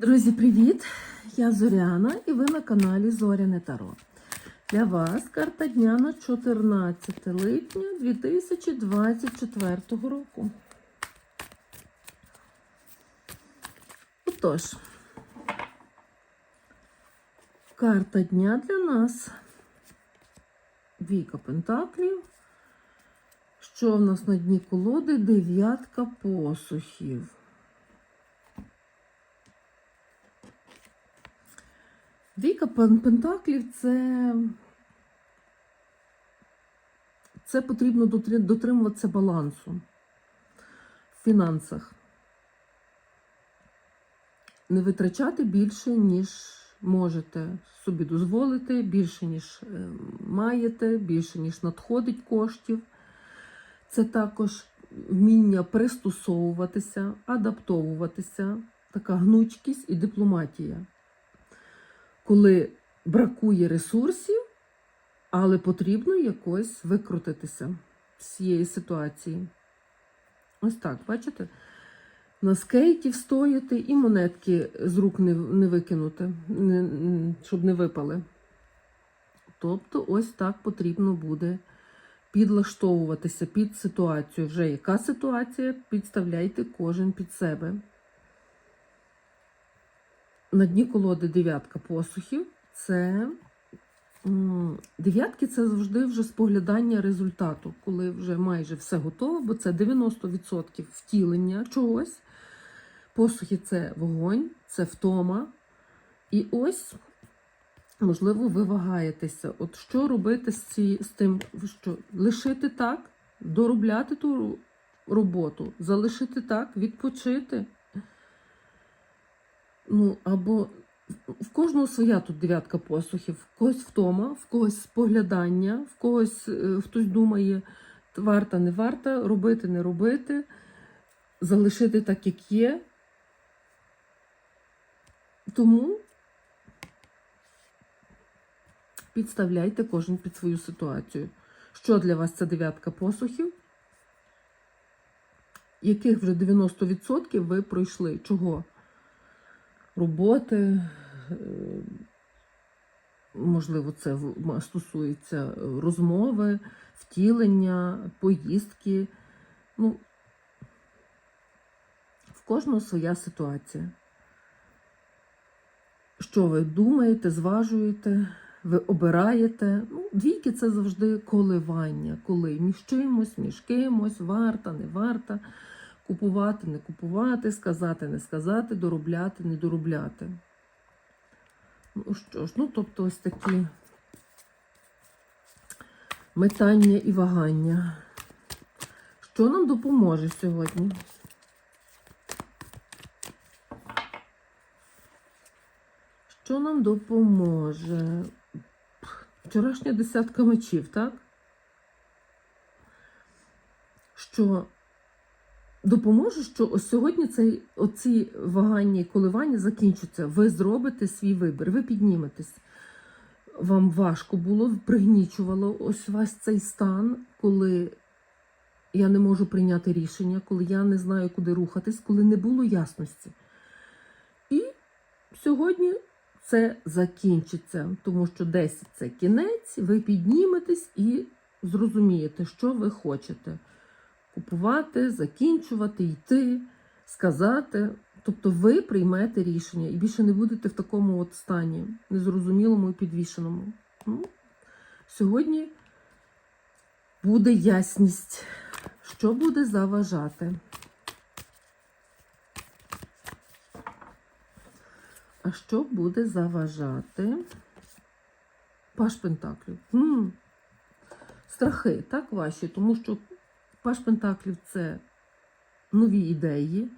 Друзі, привіт! Я Зоряна і ви на каналі Зоряне Таро. Для вас карта дня на 14 липня 2024 року. Отож, карта дня для нас. Віка Пентаклів. Що в нас на дні колоди? Дев'ятка посухів. Двійка пентаклів це, це потрібно дотримуватися балансу в фінансах. Не витрачати більше, ніж можете собі дозволити, більше, ніж е, маєте, більше, ніж надходить коштів. Це також вміння пристосовуватися, адаптовуватися, така гнучкість і дипломатія коли бракує ресурсів, але потрібно якось викрутитися з цієї ситуації. Ось так, бачите? На скейті встояти і монетки з рук не, не викинути, не, щоб не випали. Тобто, ось так потрібно буде підлаштовуватися під ситуацію. Вже яка ситуація, підставляйте кожен під себе. На дні колоди дев'ятка посухів. Це дев'ятки це завжди вже споглядання результату, коли вже майже все готово, бо це 90% втілення чогось. Посухи це вогонь, це втома. І ось, можливо, ви вагаєтеся. От що робити з, ці, з тим, що лишити так, доробляти ту роботу, залишити так, відпочити. Ну, або в кожного своя тут дев'ятка посухів, в когось втома, в когось споглядання, в когось е, хтось думає, варта, не варта, робити, не робити, залишити так, як є. Тому підставляйте кожен під свою ситуацію. Що для вас це дев'ятка посухів? Яких вже 90% ви пройшли? Чого? Роботи. е, Можливо, це стосується е, розмови, втілення, поїздки. Ну, в кожного своя ситуація. Що ви думаєте, зважуєте, ви обираєте. Ну, двійки це завжди коливання, коли між чимось, між кимось, варта, не варта купувати, не купувати, сказати, не сказати, доробляти, не доробляти. Ну що ж, ну тобто ось такі метання і вагання. Що нам допоможе сьогодні? Що нам допоможе? Вчорашня десятка мечів, так? Що допоможе, що сьогодні цей, оці вагання і коливання закінчаться. Ви зробите свій вибір, ви підніметесь. Вам важко було, пригнічувало ось весь цей стан, коли я не можу прийняти рішення, коли я не знаю, куди рухатись, коли не було ясності. І сьогодні це закінчиться, тому що 10 це кінець, ви підніметесь і зрозумієте, що ви хочете купувати, закінчувати, йти, сказати. Тобто ви приймете рішення і більше не будете в такому от стані, незрозумілому і підвішеному. Ну, сьогодні буде ясність, що буде заважати. А що буде заважати? Паш Пентаклів. Страхи, так, ваші, тому що Паш Пентаклів це нові ідеї,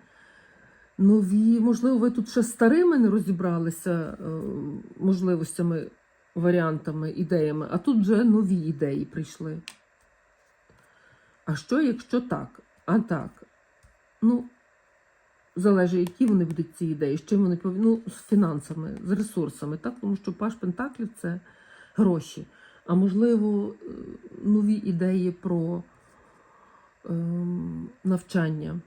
нові, можливо, ви тут ще старими не розібралися е, можливостями, варіантами, ідеями, а тут вже нові ідеї прийшли. А що, якщо так? А так? Ну, залежить, які вони будуть ці ідеї, з чим вони повинні, ну, з фінансами, з ресурсами, так? Тому що Паш Пентаклів це гроші. А можливо, е, нові ідеї про навчання.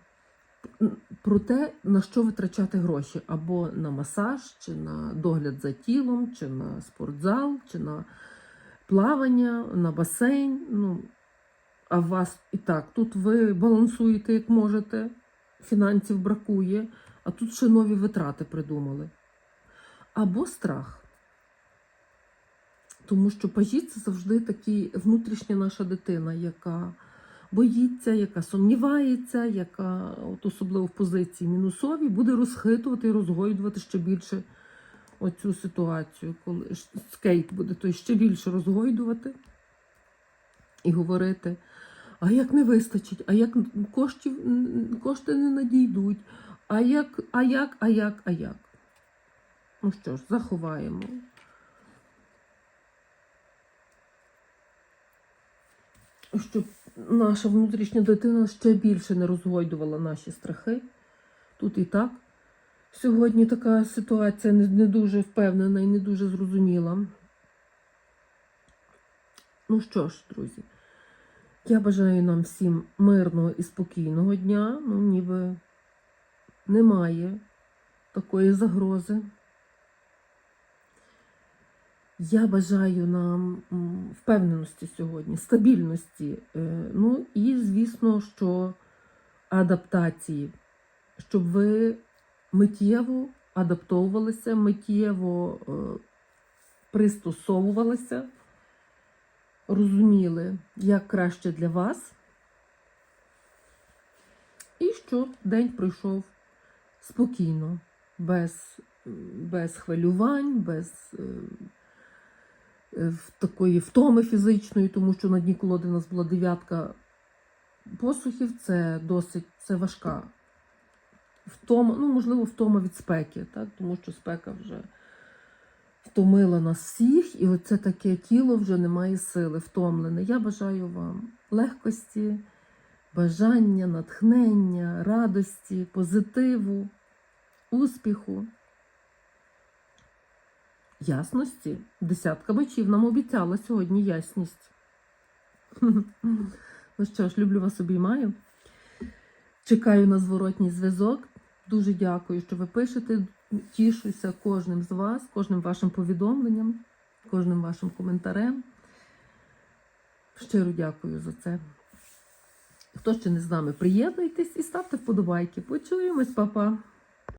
про те, на що витрачати гроші, або на масаж, чи на догляд за тілом, чи на спортзал, чи на плавання, на басейн. Ну, а вас і так, тут ви балансуєте як можете, фінансів бракує, а тут ще нові витрати придумали. Або страх. Тому що пажі це завжди такі внутрішня наша дитина, яка боїться, яка сумнівається, яка, от особливо в позиції мінусовій, буде розхитувати і розгойдувати ще більше оцю ситуацію, коли скейт буде той ще більше розгойдувати і говорити. А як не вистачить, а як коштів, кошти не надійдуть, а як, а як, а як, а як? Ну що ж, заховаємо. Щоб наша внутрішня дитина ще більше не розгойдувала наші страхи. Тут і так. Сьогодні така ситуація не, дуже впевнена і не дуже зрозуміла. Ну що ж, друзі, я бажаю нам всім мирного і спокійного дня. Ну, ніби немає такої загрози. Я бажаю нам впевненості сьогодні, стабільності. е, Ну і, звісно, що адаптації, щоб ви миттєво адаптовувалися, миттєво е, пристосовувалися, розуміли, як краще для вас, і щоб день пройшов спокійно, без, без хвилювань, без. Е, такої втоми фізичної, тому що на дні колоди у нас була дев'ятка посухів, це досить це важка втома, ну, можливо, втома від спеки, так? тому що спека вже втомила нас всіх, і оце таке тіло вже не має сили, втомлене. Я бажаю вам легкості, бажання, натхнення, радості, позитиву, успіху. Ясності. Десятка мечів нам обіцяла сьогодні ясність. Ну що ж, люблю вас обіймаю. Чекаю на зворотній зв'язок. Дуже дякую, що ви пишете. Тішуся кожним з вас, кожним вашим повідомленням, кожним вашим коментарем. Щиро дякую за це. Хто ще не з нами, приєднуйтесь і ставте вподобайки. Почуємось, па-па!